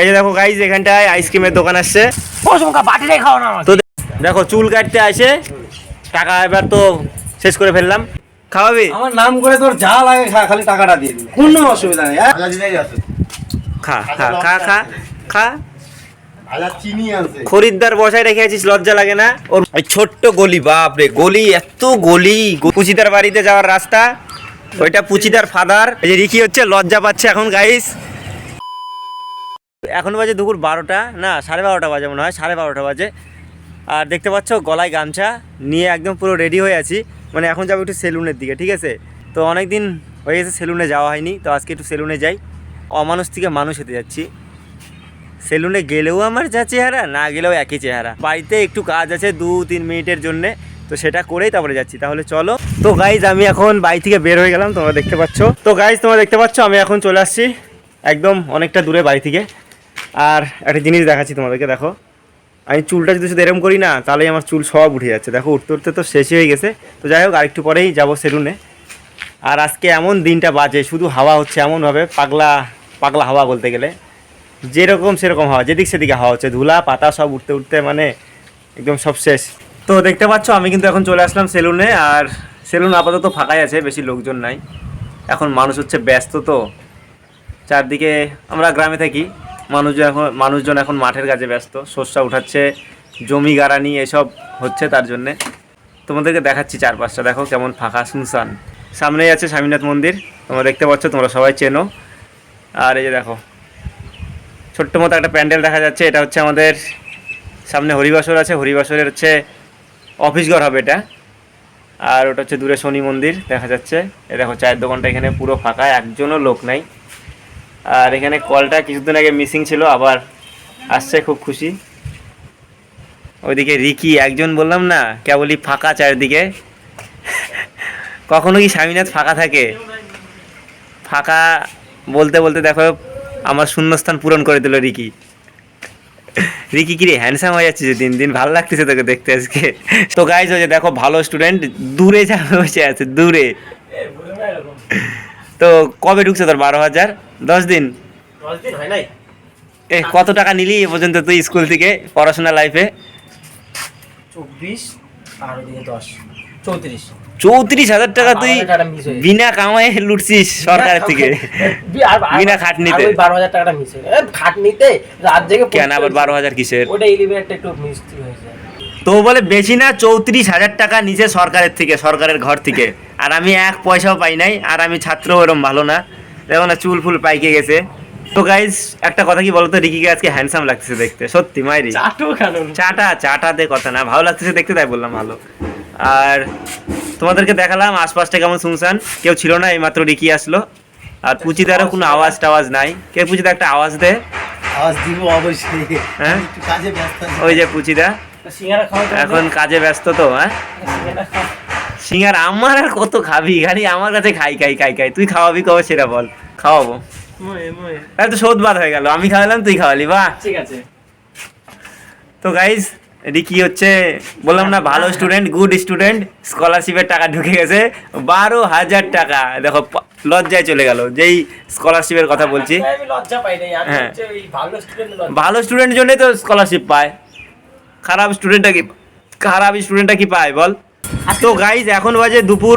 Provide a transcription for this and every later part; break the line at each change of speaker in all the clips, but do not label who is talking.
এই যে দেখো গাইজ এখানটায় আইসক্রিমের দোকান আসছে।
বাটিটাই খাও না
তো দেখো চুল কাটতে আসে। টাকা এবার তো শেষ করে ফেললাম। খাওয়াবি?
আমার নাম করে তোর যা লাগে খা খালি টাকাটা দিয়ে দিবি। কোনো অসুবিধা নেই হ্যাঁ?
খা খা খা খা খা।
হাজার চিনি আছে
খরিদ্দার বসায় রেখে আছিস লজ্জা লাগে না? ওর ওই ছোট্ট গলি বাপ রে গলি এত গলি। পুচিদার বাড়িতে যাওয়ার রাস্তা। ওইটা পুচিদার ফাদার। এই যে রিকি হচ্ছে লজ্জা পাচ্ছে এখন গাইস এখন বাজে দুপুর বারোটা, না, সাড়ে বারোটা বাজে মনে হয়, সাড়ে বারোটা বাজে। আর দেখতে পাচ্ছ, গলায় গামছা নিয়ে একদম পুরো রেডি হয়ে আছি। মানে এখন যাব একটু সেলুনের দিকে, ঠিক আছে? তো অনেক দিন হয়ে গেছে সেলুনে যাওয়া হয়নি, তো আজকে একটু সেলুনে যাই। অমানুষ থেকে মানুষ হতে যাচ্ছি। সেলুনে গেলেও আমার যা চেহারা, না গেলেও একই চেহারা। বাড়িতে একটু কাজ আছে দু, তিন মিনিটের জন্যে, তো সেটা করেই তারপরে যাচ্ছি। তাহলে চলো। তো গাইজ আমি এখন বাড়ি থেকে বের হয়ে গেলাম, তোমরা দেখতে পাচ্ছ। তো গাইজ তোমরা দেখতে পাচ্ছ, আমি এখন চলে আসছি একদম অনেকটা দূরে বাড়ি থেকে। আর একটা জিনিস দেখাচ্ছি তোমাদেরকে, দেখো। আমি চুলটা যদি শুধু এরম করি না, তাহলেই আমার চুল সব উঠে যাচ্ছে। দেখো, উঠতে উঠতে তো শেষই হয়ে গেছে। তো যাই হোক, আরেকটু পরেই যাব সেলুনে। আর আজকে এমন দিনটা বাজে, শুধু হাওয়া হচ্ছে এমনভাবে, পাগলা পাগলা হাওয়া বলতে গেলে। যেরকম সেরকম হাওয়া, যেদিক সেদিকে হাওয়া হচ্ছে। ধুলা, পাতা সব উঠতে উঠতে মানে একদম সব শেষ। তো দেখতে পাচ্ছ, আমি কিন্তু এখন চলে আসলাম সেলুনে, আর সেলুন আপাতত ফাঁকাই আছে, বেশি লোকজন নাই। এখন মানুষ হচ্ছে ব্যস্ত তো। চারদিকে আমরা গ্রামে থাকি। মানুষজন এখন মানুষজন এখন মাঠের কাজে ব্যস্ত। শস্য উঠাচ্ছে, জমি গাড়ানি এসব হচ্ছে তার জন্যে। তোমাদেরকে দেখাচ্ছি চারপাশটা, দেখো কেমন ফাঁকা শুনশান। সামনেই আছে স্বামীনাথ মন্দির, তোমরা দেখতে পাচ্ছ, তোমরা সবাই চেনো। আর এই যে দেখো, ছোট্ট মতো একটা প্যান্ডেল দেখা যাচ্ছে, এটা হচ্ছে আমাদের সামনে হরিবাসর আছে, হরিবাসরের হচ্ছে অফিস ঘর হবে এটা। আর ওটা হচ্ছে দূরে শনি মন্দির দেখা যাচ্ছে। এ দেখো, চায়ের দোকানটা এখানে পুরো ফাঁকা, একজনও লোক নাই। আর এখানে কলটা কিছুদিন আগে মিসিং ছিল, আবার আসছে, খুব খুশি। ওইদিকে রিকি, একজন বললাম না, কেবলই ফাঁকা চারিদিকে। কখনো কি স্বামীনাথ ফাঁকা থাকে? ফাঁকা বলতে বলতে দেখো, আমার শূন্যস্থান পূরণ করে দিল রিকি। রিকি কিরে হ্যান্ডসাম হয়ে যাচ্ছে যে দিন দিন, ভালো লাগতেছে তোকে দেখতে আজকে। তো গাইজ যে দেখো, ভালো স্টুডেন্ট দূরে যা বসে আছে, দূরে। তো কবে ঢুকছে তোর বারো হাজার? দশ দিন।
দশ দিন হয় নাই?
এ কত টাকা নিলি এ পর্যন্ত তুই স্কুল থেকে পড়াশোনা লাইফে
চব্বিশ আর দশ চৌত্রিশ।
চৌত্রিশ হাজার টাকা তুই
হয়ে।
বিনা কামাই লুটছিস সরকারের থেকে। বিনা খাটনিতে।
বারো হাজার টাকাটা মিস হয়ে খাটনিতে রাত জেগে
কেন? আবার বারো হাজার কিসের?
ওটা এলিভেটটা একটু মিস হয়েছে
তো বলে বেশি না চৌত্রিশ হাজার টাকা নিচে সরকারের থেকে সরকারের ঘর থেকে। আর আমি এক পয়সাও পাই নাই আর আমি ছাত্র ওরম ভালো না। দেখো না চুল ফুল পাইকে গেছে। তো গাইজ একটা কথা কি বলতো? রিকিকে আজকে হ্যান্ডসাম লাগতেছে দেখতে। সত্যি মাইরি।
চাটু
চাটা চাটাতে কথা না। ভালো লাগতেছে দেখতে তাই বললাম ভালো। আর তোমাদেরকে দেখালাম আশপাশটা কেমন শুনশান কেউ ছিল না এইমাত্র রিকি আসলো। আর পুচিদারও কোনো আওয়াজ টাওয়াজ নাই। কে পুচিদা একটা আওয়াজ দে।
আওয়াজ দিব অবশ্যই।
হ্যাঁ? ওই যে পুচিদা। এখন কাজে ব্যস্ত তো হ্যাঁ?
সিঙ্গারা
আমার আর কত খাবি? খালি আমার কাছে খাই খাই খাই খাই। তুই খাওয়াবি কবে সেটা বল। খাওয়াবো। তাহলে তো শোধবাদ হয়ে গেল। আমি খাওয়ালাম তুই খাওয়ালি বাহ
ঠিক আছে।
তো গাইজ রিকি হচ্ছে? বললাম না ভালো স্টুডেন্ট গুড স্টুডেন্ট স্কলারশিপের টাকা ঢুকে গেছে। বারো হাজার টাকা। দেখো লজ্জায় চলে গেল। যেই স্কলারশিপের কথা বলছি।
লজ্জা পাই
হ্যাঁ।
ভালো স্টুডেন্ট
ভালো স্টুডেন্টের জন্যই তো স্কলারশিপ পায়। খারাপ স্টুডেন্টটা কি খারাপ স্টুডেন্টটা কি পায় বল। তো গাইজ এখন বাজে দুপুর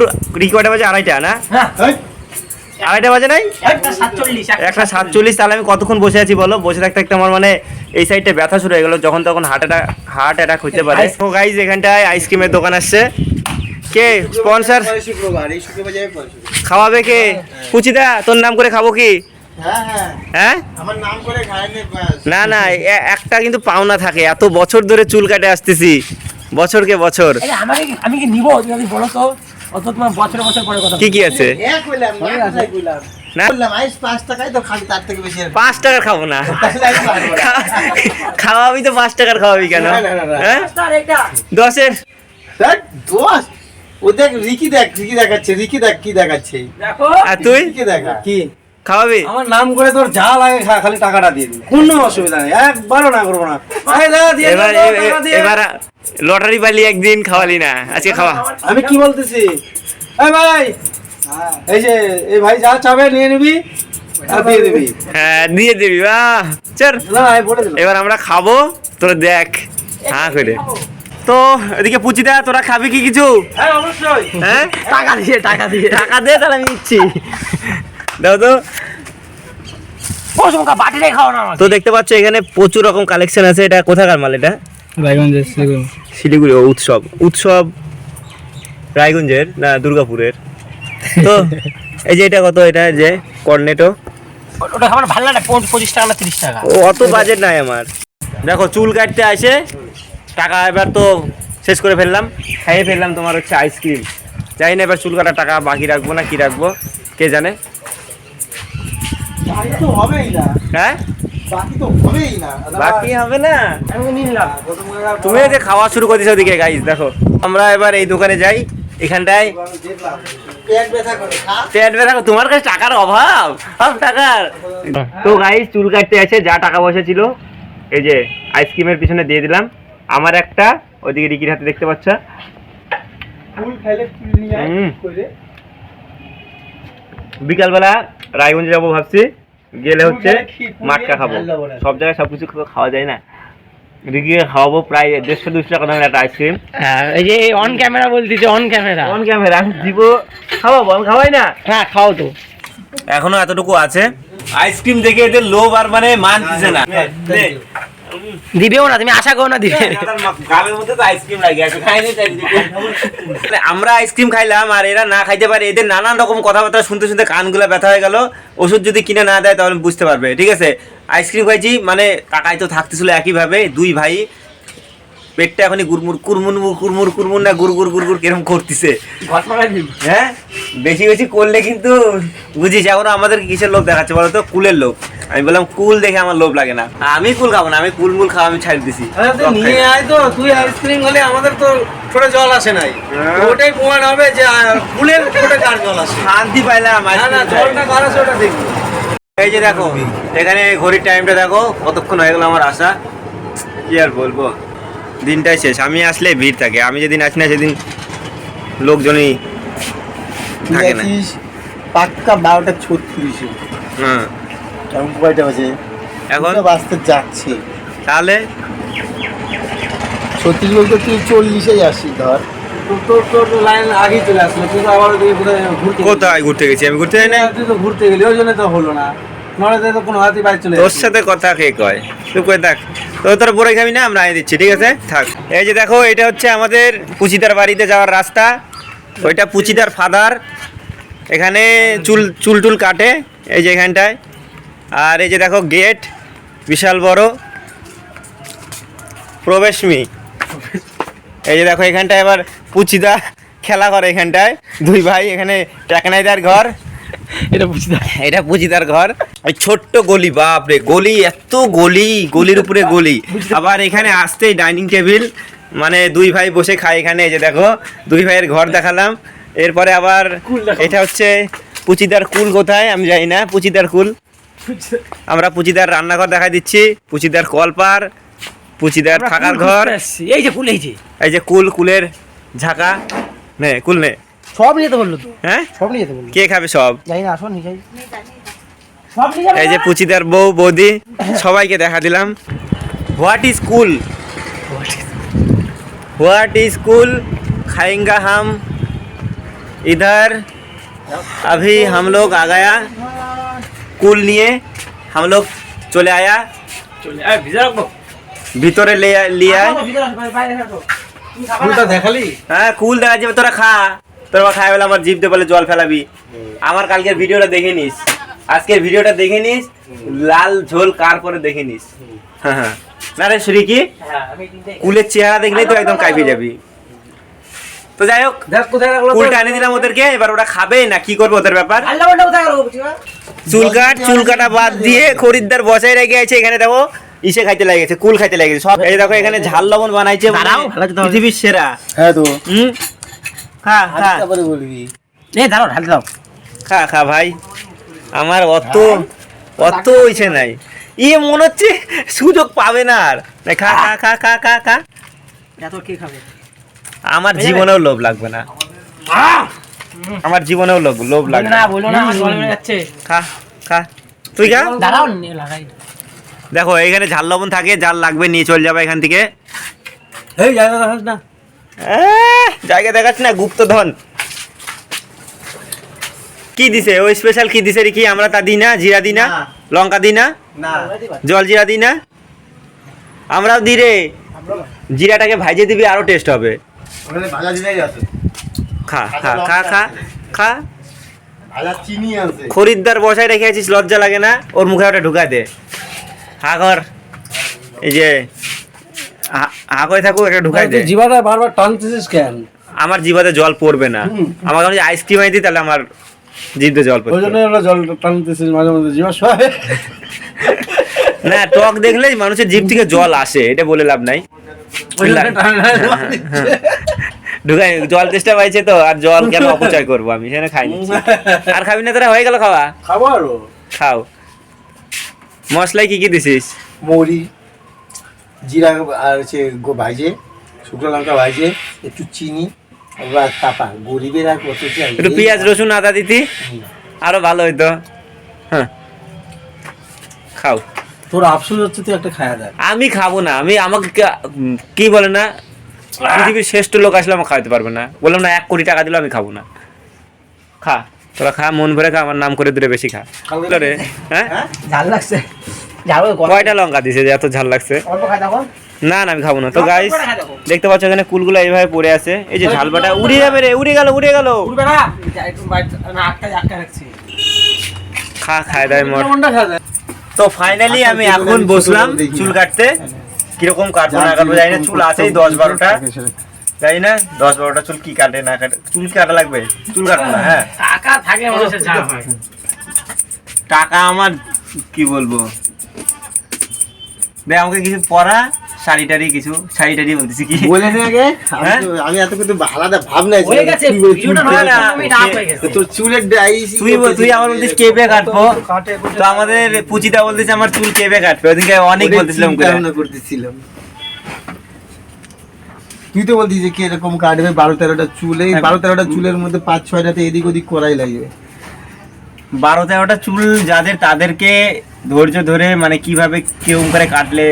কটা বাজে আড়াইটা না?
হ্যাঁ।
আড়াইটা বাজে নাই?
একটা সাতচল্লিশ
তাহলে আমি কতক্ষণ বসে আছি বলো? বসে থাকতে থাকতে আমার মানে এই সাইডটা ব্যথা শুরু হয়ে গেলো যখন তখন হার্ট অ্যাটাক হার্ট অ্যাটাক হতে পারে। তো গাইজ এখানটায় আইসক্রিমের দোকান আসছে। কে? স্পন্সর। খাওয়াবে কে? পুচিদা তোর নাম করে খাব কি?
হ্যাঁ হ্যাঁ।
হ্যাঁ?
আমার নাম করে খায়নি ব্যাস।
না না একটা কিন্তু পাওনা থাকে। এত বছর ধরে চুল কাটে আসতেছি। বছরকে বছর।
আমি কি নিবো? যদি বলো তো। অত তোমার বছর বছর পরে কথা
কি কি আছে?
এক কইলাম, এক কোথায় কইলাম?
না?
পাঁচ টাকায় তো খালি তার থেকে বেশি আর-
পাঁচ টাকার খাব না। খাওয়াবি তো পাঁচ টাকার খাওয়াবি কেন?
না, না, না, না।
হ্যাঁ? দশের?
ও দেখ রিকি দেখ রিকি দেখাচ্ছে রিকি দেখ কি দেখাচ্ছে।
দেখো।
আর তুই?
রিকি দেখা।
কি?
খাওয়াবি?
আমার নাম করে তোর যা লাগে খা খালি টাকাটা দিয়ে দিবি কোনো অসুবিধা নেই একবারও না করব না। দিয়ে
এবার
দিয়ে।
এবার লটারি পালি একদিন খাওয়ালি না আজকে খাওয়া।
আমি কি বলতেছি? এই ভাই! এই যে এই ভাই যা চাবে নিয়ে নিবি
আর দিয়ে দিবি।
হ্যাঁ দিয়ে দিবি বাহ! চল। এবার আমরা খাব তোরা দেখ হ্যাঁ করে। তো এদিকে পুচিদা তোরা খাবি কি কিছু?
হ্যাঁ অবশ্যই।
হ্যাঁ?
টাকা দিয়ে টাকা দিয়ে।
টাকা দে তাহলে আমি দিচ্ছি দাও তো। তো দেখতে পাচ্ছ এখানে প্রচুর রকম কালেকশন আছে। এটা কোথাকার মাল এটা? শিলিগুড়ি। উৎসব। উৎসব রায়গঞ্জের না দুর্গাপুরের? তো এই যে এটা কত এটা? যে কর্নেটো
ওটা আমার ভালো লাগে পঁচিশ পঁচিশ টাকা না তিরিশ টাকা?
ও অত বাজেট নাই আমার। দেখো চুল কাটতে আসে। টাকা এবার তো শেষ করে ফেললাম। খাইয়ে ফেললাম তোমার হচ্ছে আইসক্রিম জানি না এবার চুল কাটার টাকা বাকি রাখব না কি রাখব কে জানে?
তো হবেই না।
হ্যাঁ?
বাকি তো হবেই না।
বাকি হবে না?
আমি নিলাম।
তুমি যে খাওয়া শুরু করে দিছো ওদিকে গাইস দেখো। আমরা এবার এই দোকানে যাই। এখানটায়
পেট ব্যথা
তোমার কাছে টাকার অভাব? সব টাকার? তো গাইস চুল কাটতে আছে যা টাকা পয়সা ছিল এই যে আইসক্রিমের পিছনে দিয়ে দিলাম। আমার একটা ওইদিকে রিকির হাতে দেখতে পাচ্ছ।
ফুল খাইলে ফুল নিয়ে আয়
হুম।
কইরে
বিকালবেলা রায়গঞ্জে যাব ভাবছি গেলে হচ্ছে মাটকা খাব। সব জায়গায় সব কিছু খাওয়া যায় না। রিকিকে খাওয়াবো প্রায় দেড়শো দুশো টাকা দামের একটা আইসক্রিম
হ্যাঁ এই যে অন ক্যামেরা বলতেছে অন ক্যামেরা
অন ক্যামেরা আমি দিব খাওয়াবো আমি খাওয়াই না।
হ্যাঁ খাও তো।
এখনও এতটুকু আছে। আইসক্রিম দেখে এদের লোভ আর মানে মানতেছে না।
দিবেও না, তুমি আশা করো না দিবে।
আমরা আইসক্রিম খাইলাম, আর এরা না খাইতে পারে, এদের নানান রকম কথাবার্তা শুনতে শুনতে কানগুলো ব্যথা হয়ে গেল। ওষুধ যদি কিনে না দেয়, তাহলে বুঝতে পারবে, ঠিক আছে? আইসক্রিম খাইছি মানে টাকায় তো থাকতেছিল একইভাবে, দুই ভাই। পেটটা এখনই গুরমুর কুরমুর কুরমুর কুরমুর না গুর গুর গুর গুর কিরম করতেছে। হ্যাঁ? বেশি বেশি করলে কিন্তু বুঝিস এখন আমাদের কিসের লোভ দেখাচ্ছে বলো তো কুলের লোভ। আমি বললাম কুল দেখে আমার লোভ লাগে না। আমি কুল খাব না আমি কুল মুল খাওয়া আমি ছাড় দিছি।
তুই নিয়ে আয় তো তুই আইসক্রিম হলে আমাদের তো ছোটে জল আসে নাই।
হ্যাঁ।
ওটাই প্রমাণ হবে যে ফুলের ছোটে কার জল আসে।
শান্তি পাইলাম
না না জলটা কার আছে ওটা দেখবি।
এই যে দেখো এখানে ঘড়ির টাইমটা দেখো কতক্ষণ হয়ে গেল আমার আশা কি আর বলব? দিনটাই শেষ। আমি আসলে ভিড় থাকে। আমি যেদিন আসি না সেদিন লোকজনই থাকে না।
পাক্কা বারোটা ছত্রিশে।
হ্যাঁ।
এখন কয়টা বাজে?
এখন?
বাজতে যাচ্ছে।
তাহলে?
ছত্রিশ বলতে তুই চল্লিশেই আসি ধর।
তোর তোর লাইন আগেই চলে আসলো। তুই আবার কোথায় ঘুরতে
গেছি? আমি ঘুরতে যাই না?
তুই তো ঘুরতে গেলি ওই জন্য তো হলো না।
তোর। সাথে কথা কে কয়? তুই কই থাক। তো তোর বড় খাবি না আমরা আনিয়ে দিচ্ছি ঠিক আছে? থাক। এই যে দেখো এটা হচ্ছে আমাদের পুচিদার বাড়িতে যাওয়ার রাস্তা। ওইটা পুচিদার ফাদার। এখানে চুল চুল টুল কাটে এই যে এখানটায়। আর এই যে দেখো গেট বিশাল বড়। প্রবেশমি। এই যে দেখো এখানটায় এবার পুচিদা খেলা করে এখানটায়। দুই ভাই এখানে টাকনাইদার ঘর।
এটা বুঝতে
এটা পুজিদার ঘর। ওই ছোট্ট গলি বাপ রে গলি এত গলি গলির উপরে গলি। আবার এখানে আসতেই ডাইনিং টেবিল মানে দুই ভাই বসে খায় এখানে এই যে দেখো দুই ভাইয়ের ঘর দেখালাম। এরপরে আবার এটা হচ্ছে পুচিদার কুল কোথায়? আমি জানি না পুচিদার কুল। আমরা পুচিদার রান্নাঘর দেখা দিচ্ছি পুচিদার কলপার পুচিদার থাকার ঘর।
এই যে কুল এই যে।
এই যে কুল কুলের ঝাঁকা। নে কুল নে।
সব নিয়ে যেতে বললো তো
হ্যাঁ
সব নিয়ে যেতে বললো
কে খাবে সব
যাই না আসো নিয়ে যাই সব নিয়ে যাবে
এই যে পুচিদার বউ বৌদি সবাইকে দেখা দিলাম what is cool what is कुल खाएंगा हम इधर अभी हम लोग आ गया কুল নিয়ে हम लोग চলে আয়া
চলে আয় ভিজা রাখবো
ভিতরে লে লিয়ে আয়
ফুলটা দেখালি
হ্যাঁ কুল দেখা যাবে তোরা খা তোরা খাই বলে আমার জিভ দিয়ে বলে জল ফেলাবি। আমার কালকের ভিডিওটা দেখে নিস। আজকের ভিডিওটা দেখে নিস লাল ঝোল কার পরে দেখে নিস। হ্যাঁ হ্যাঁ। না রে শ্রী কি?
হ্যাঁ আমি তিনটে
কুলের চেহারা দেখলেই তো একদম যাবি। তো যাই হোক? কুলটা এনে দিলাম ওদেরকে এবার ওরা খাবে না কি করবে ওদের ব্যাপার? চুল কাট চুল কাটা বাদ দিয়ে খরিদ্দার বসাই রেখে আছে এখানে দেখো ইসে খাইতে লেগেছে কুল খাইতে লেগেছে সব এই দেখো এখানে ঝাল লবণ বানাইছে মানে। পৃথিবীর সেরা।
হ্যাঁ তো।
হুম? খা খা।
তারপরে বলবি।
এই দাঁড়াও ঢালতে দাও।
খা খা ভাই। আমার অত অত হইছে নাই। ইয়ে মনে হচ্ছে সুযোগ পাবে না আর। খা খা খা খা খা খা।
এত কে খাবে?
আমার জীবনেও লোভ লাগবে না। আমার জীবনেও লোভ লোভ লাগবে
না বলো না যাচ্ছে।
খা খা। তুই খা।
দাঁড়াও লাগাই।
দেখো এখানে ঝাল লবণ থাকে জাল লাগবে নিয়ে চলে যাবে এখান থেকে।
এই জায়গা না।
জায়গা দেখাচ্ছি না গুপ্তধন। কি দিছে? ওই স্পেশাল কি দিছে কি? আমরা তা দিই না জিরা দিই না। লঙ্কা দিই না? জল জিরা দিই না? আমরাও দিই রে। জিরাটাকে ভাইজে দিবি আরও টেস্ট হবে।
ভাজা
খা খা খা খা খা।
ভাজা
খরিদ্দার বসায় রেখে আছিস লজ্জা লাগে না? ওর মুখে ওটা ঢুকায় দে। হা ঘর। এই যে হা- করে থাকুক একটা ঢুকাই দে।
জিভাটা বারবার টানতেছিস কেন?
আমার জিভাতে জল পড়বে না। আমাকে যদি আইসক্রিম আই দিই তাহলে আমার জিভতে জল
ওই
পড়বে
জন্য আমরা জল টানতেছিস মাঝে মাঝে জিভা সবাই
না টক দেখলেই মানুষের জিভ থেকে জল আসে এটা বলে লাভ নাই।
ওই জন্য টানা টানা
ঢুকাই জল চেষ্টা পাইছে তো আর জল কেন অপচয় করব আমি? সেখানে খাই নিচ্ছি। আর খাবি না তোরা হয়ে গেল খাওয়া?
খাব আরও।
খাও। মশলায় কি কি দিছিস?
মৌরি। জিরা আর হচ্ছে ভাজে শুকনো লঙ্কা ভাজে একটু চিনি এবার তাপা গরিবের আর কত চাই
একটু পেঁয়াজ রসুন আদা দিতি আরও ভালো হইতো। হ্যাঁ। খাও।
তোর আফসোস হচ্ছে তুই একটা খায়া দেখ।
আমি খাব না আমি আমাকে কে- বলে না পৃথিবীর শ্রেষ্ঠ লোক আসলে আমাকে খাওয়াতে পারবে না। বললাম না এক কোটি টাকা দিলে আমি খাব না। খা তোরা খা মন ভরে খা আমার নাম করে দূরে বেশি খা। রে? হ্যাঁ?
ঝাল লাগছে।
কয়টা লঙ্কা দিছে যে এত ঝাল লাগছে?
অল্প খাই দেখো।
না না আমি খাব না। তো গাইস। দেখতে পাচ্ছ এখানে কুলগুলো এইভাবে পড়ে আছে। এই যে ঝালবাটা উড়ে যাবে রে উড়ে গেল উড়ে গেল।
উঠবে না। একটু বাইট না আটকা আটকা রাখছি।
খা খায় দায় মর তো ফাইনালি আমি এখন বসলাম চুল কাটতে। কীরকম কাটবো না কাটবো জানি না চুল আছেই দশ বারোটা। জানি না দশ বারোটা চুল কি কাটে না কাটে। চুল কাটা লাগবে? চুল কাটবো না হ্যাঁ।
টাকা থাকে হয়।
টাকা আমার কি বলব? দে আমাকে কিছু পরা শাড়ি টাড়ি কিছু শাড়ি টাড়ি বলতেছি কি?
বলে নে আগে। আমি
হ্যাঁ?
আমি এত কিন্তু আলাদা ভাব নাই
হয়ে গেছে ভিডিওটা
না, না,
আমি রাত হয়ে গেছে।
তোর চুলের ডাইস
তুই তুই আমার বলতিস কেবে কাটবো? তো আমাদের পুচিটা আমার চুল কেবে কাটবে। ওদিকে অনেক বলতেছিলাম করে।
করতেছিলাম। তুই তো বলতিস যে কীরকম কাটবে বারো তেরোটা চুল এই বারো তেরোটা চুলের মধ্যে পাঁচ ছয়টাতে এদিক ওদিক করাই লাগবে।
বারো তেরোটা চুল যাদের তাদেরকে ধৈর্য ধরে মানে কীভাবে কেউ করে কাটলে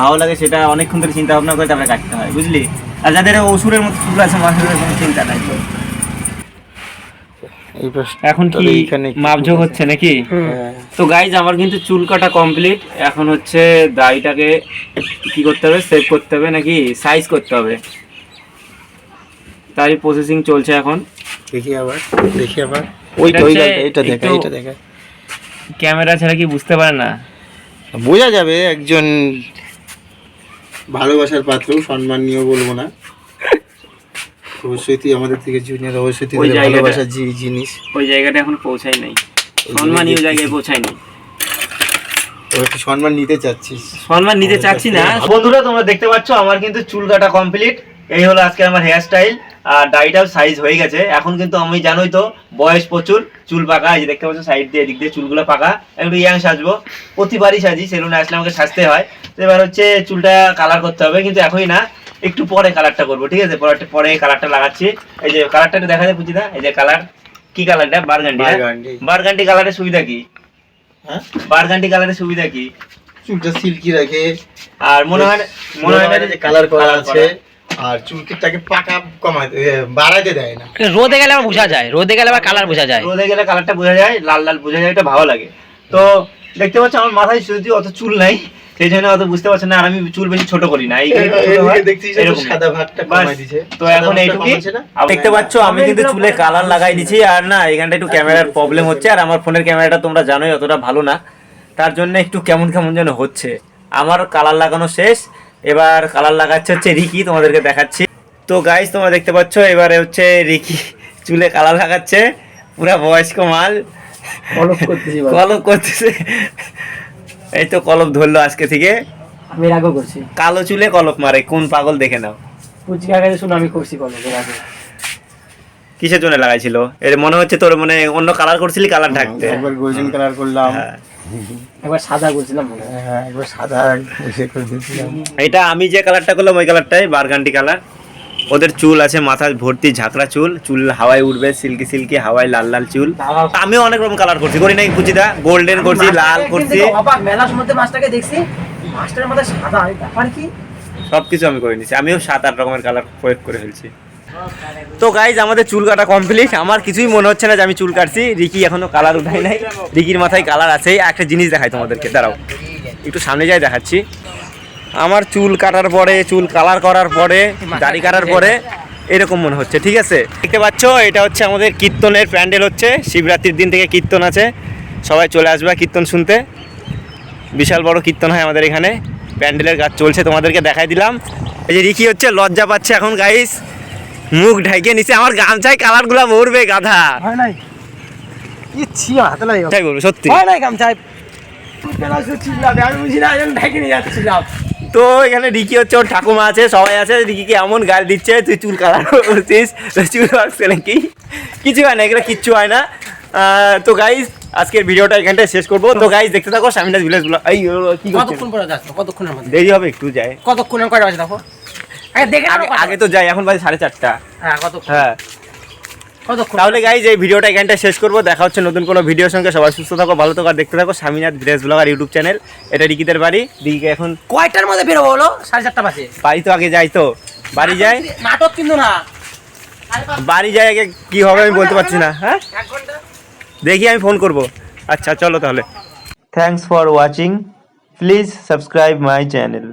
ভালো লাগে সেটা অনেকক্ষণ ধরে চিন্তা ভাবনা করে তারপরে কাটতে হয় বুঝলি? আর যাদের অসুরের মতো চুল আছে মানুষের কোনো চিন্তা নাই। তো। এখন কি মাপঝোক হচ্ছে নাকি? তো গাইজ আমার কিন্তু চুল কাটা কমপ্লিট এখন হচ্ছে দাড়িটাকে কি করতে হবে? সেভ করতে হবে নাকি সাইজ করতে হবে? তাই প্রসেসিং চলছে এখন।
দেখি আবার দেখি আবার।
ওইটা,
ওইটা,
ওইটা
দেখা এটা দেখা।
ক্যামেরা ছাড়া কি বুঝতে পারে না?
বোঝা যাবে একজন ভালোবাসার পাত্র সম্মানীয় বলব না। অবশ্যই তুই আমাদের থেকে জুনিয়র অবশ্যই তুই
ওই জায়গাটা-
ভালোবাসার জি- জিনিস।
ওই জায়গাটা এখন পৌঁছায় নাই। সম্মানীয় জায়গায় পৌঁছাই নাই।
ও একটু সম্মান নিতে চাচ্ছিস?
সম্মান নিতে চাচ্ছি না। বন্ধুরা তোমরা দেখতে পাচ্ছ আমার কিন্তু চুল কাটা কমপ্লিট এই হলো আজকে আমার হেয়ার স্টাইল ডাইটাও সাইজ হয়ে গেছে। এখন কিন্তু আমি জানোই তো বয়স প্রচুর চুল পাকা এই যে দেখতে পাচ্ছ সাইড দিয়ে এদিক দিয়ে চুলগুলো পাকা। একটু ইয়াং সাজবো। প্রতিবারই সাজি সেলুনে আসলে আমাকে সাজতে হয়। তো এবার হচ্ছে চুলটা কালার করতে হবে কিন্তু এখনই না একটু পরে কালারটা করব ঠিক আছে? পরে পরে কালারটা লাগাচ্ছি। এই যে কালারটা দেখা যায় বুঝি না এই যে কালার কি কালারটা বারগান্ডি হ্যাঁ?
বারগান্ডি।
কালারের সুবিধা কি?
হ্যাঁ?
বারগান্ডি কালারের সুবিধা কি?
চুলটা সিল্কি রাখে।
আর মনে হয় মনে হয়
যে কালার করা আছে। আর চুলকিটাকে পাকা কমাতে বাড়াইতে দেয় না।
রোদে গেলে আবার বোঝা যায় রোদে গেলে আবার কালার বোঝা যায়।
রোদে গেলে কালারটা বোঝা যায় লাল লাল বোঝা যায় এটা ভালো লাগে। তো দেখতে পাচ্ছ আমার মাথায় শুধু অত চুল নাই সেই জন্য অত বুঝতে পারছেন না আর আমি চুল বেশি ছোট করি না
তো সাদা ভাগটা কমাই দিছে।
তো এখন এইটুকুই। দেখতে পাচ্ছ আমি কিন্তু চুলে কালার লাগাই দিছি আর না এখানটা একটু ক্যামেরার প্রবলেম হচ্ছে আর আমার ফোনের ক্যামেরাটা তোমরা জানোই অতটা ভালো না। তার জন্য একটু কেমন কেমন যেন হচ্ছে। আমার কালার লাগানো শেষ এবার কালার লাগাচ্ছে হচ্ছে রিকি তোমাদেরকে দেখাচ্ছি। তো গাইস তোমরা দেখতে পাচ্ছ এবারে হচ্ছে রিকি চুলে কালার লাগাচ্ছে পুরা বয়স্ক মাল।
কলপ করতেছি
এই তো কলপ ধরলো আজকে থেকে।
আমি এর আগেও করছি।
কালো চুলে কলপ মারে কোন পাগল দেখে নাও।
পুচকা কাছে শুনে আমি করছি কলপ এর আগে।
কিসের জন্য লাগাইছিল? এর মনে হচ্ছে তোর মানে অন্য কালার করছিলি কালার ঢাকতে।
একবার গোল্ডেন কালার করলাম।
হ্যাঁ।
একবার সাদা করছিলাম হ্যাঁ।
একবার সাদা করে দিয়েছিলাম।
এটা আমি যে কালারটা করলাম ওই কালারটাই বারগান্ডি কালার। ওদের চুল আছে মাথা ভর্তি ঝাঁকড়া চুল। চুল হাওয়ায় উঠবে সিল্কি সিল্কি হাওয়ায় লাল লাল চুল। আমিও অনেক রকম কালার করছি। করি নাই কুচিদা? গোল্ডেন করছি লাল করছি।
মেলার মধ্যে মাছটাকে দেখছি মাছটার মধ্যে সাদা। ব্যাপার কি?
সব কিছু আমি করে নিচ্ছি আমিও সাত আট রকমের কালার প্রয়োগ করে ফেলছি। তো গাইজ আমাদের চুল কাটা কমপ্লিট আমার কিছুই মনে হচ্ছে না যে আমি চুল কাটছি। রিকি এখনও কালার উঠাই নাই। রিকির মাথায় কালার আছে। একটা জিনিস দেখাই তোমাদেরকে। দাঁড়াও। একটু সামনে যাই দেখাচ্ছি। আমার চুল কাটার পরে, চুল কালার করার পরে, দাড়ি কাটার পরে এরকম মনে হচ্ছে, ঠিক আছে? দেখতে পাচ্ছ, এটা হচ্ছে আমাদের কীর্তনের প্যান্ডেল হচ্ছে। শিবরাত্রির দিন থেকে কীর্তন আছে। সবাই চলে আসবে কীর্তন শুনতে। বিশাল বড় কীর্তন হয় আমাদের এখানে। প্যান্ডেলের কাজ চলছে। তোমাদেরকে দেখাই দিলাম। এই যে রিকি হচ্ছে, লজ্জা পাচ্ছে এখন গাইস মুখ ঢাইকে নিচে আমার গামছায় কালারগুলো মরবে গাধা।
হয় নাই। ইচ্ছি হাতে লাগে
তাই বলব সত্যি।
হয় নাই গামছায়।
তো এখানে রিকি হচ্ছে ওর ঠাকুমা আছে সবাই আছে। রিকিকে এমন গাল দিচ্ছে তুই চুল কালার করছিস চুল আসছে নাকি? কিছু হয় না এগুলো কিচ্ছু হয় না। আহ, তো গাইজ আজকের ভিডিওটা এখানটায় শেষ করব। তো গাইজ দেখতে থাকো স্বামীনাথ ভিলেজ এই কি
কতক্ষণ পরে যাচ্ছ? কতক্ষণের মধ্যে?
দেরি হবে একটু যায়।
কতক্ষণ কয়টা বাজে দেখো? আগে
তো যাই এখন বাজে সাড়ে চারটা।
হ্যাঁ কতক্ষণ?
হ্যাঁ।
কতক্ষণ?
তাহলে গাইজ এই ভিডিওটা এখানটা শেষ করব। দেখা হচ্ছে নতুন কোনো ভিডিওর সঙ্গে। সবাই সুস্থ থাকো ভালো থাকো আর দেখতে থাকো Swaminath village blogger YouTube channel এটা রিকিদের বাড়ি। রিকিকে এখন
কয়টার মধ্যে বেরোবো বলো? সাড়ে চারটা বাজে।
বাড়ি তো আগে যাই তো। বাড়ি যায়
নাটক কিন্তু না।
বাড়ি যায় আগে কি হবে আমি বলতে পারছি না হ্যাঁ? দেখি আমি ফোন করব। আচ্ছা চলো তাহলে। Thanks for watching please subscribe my channel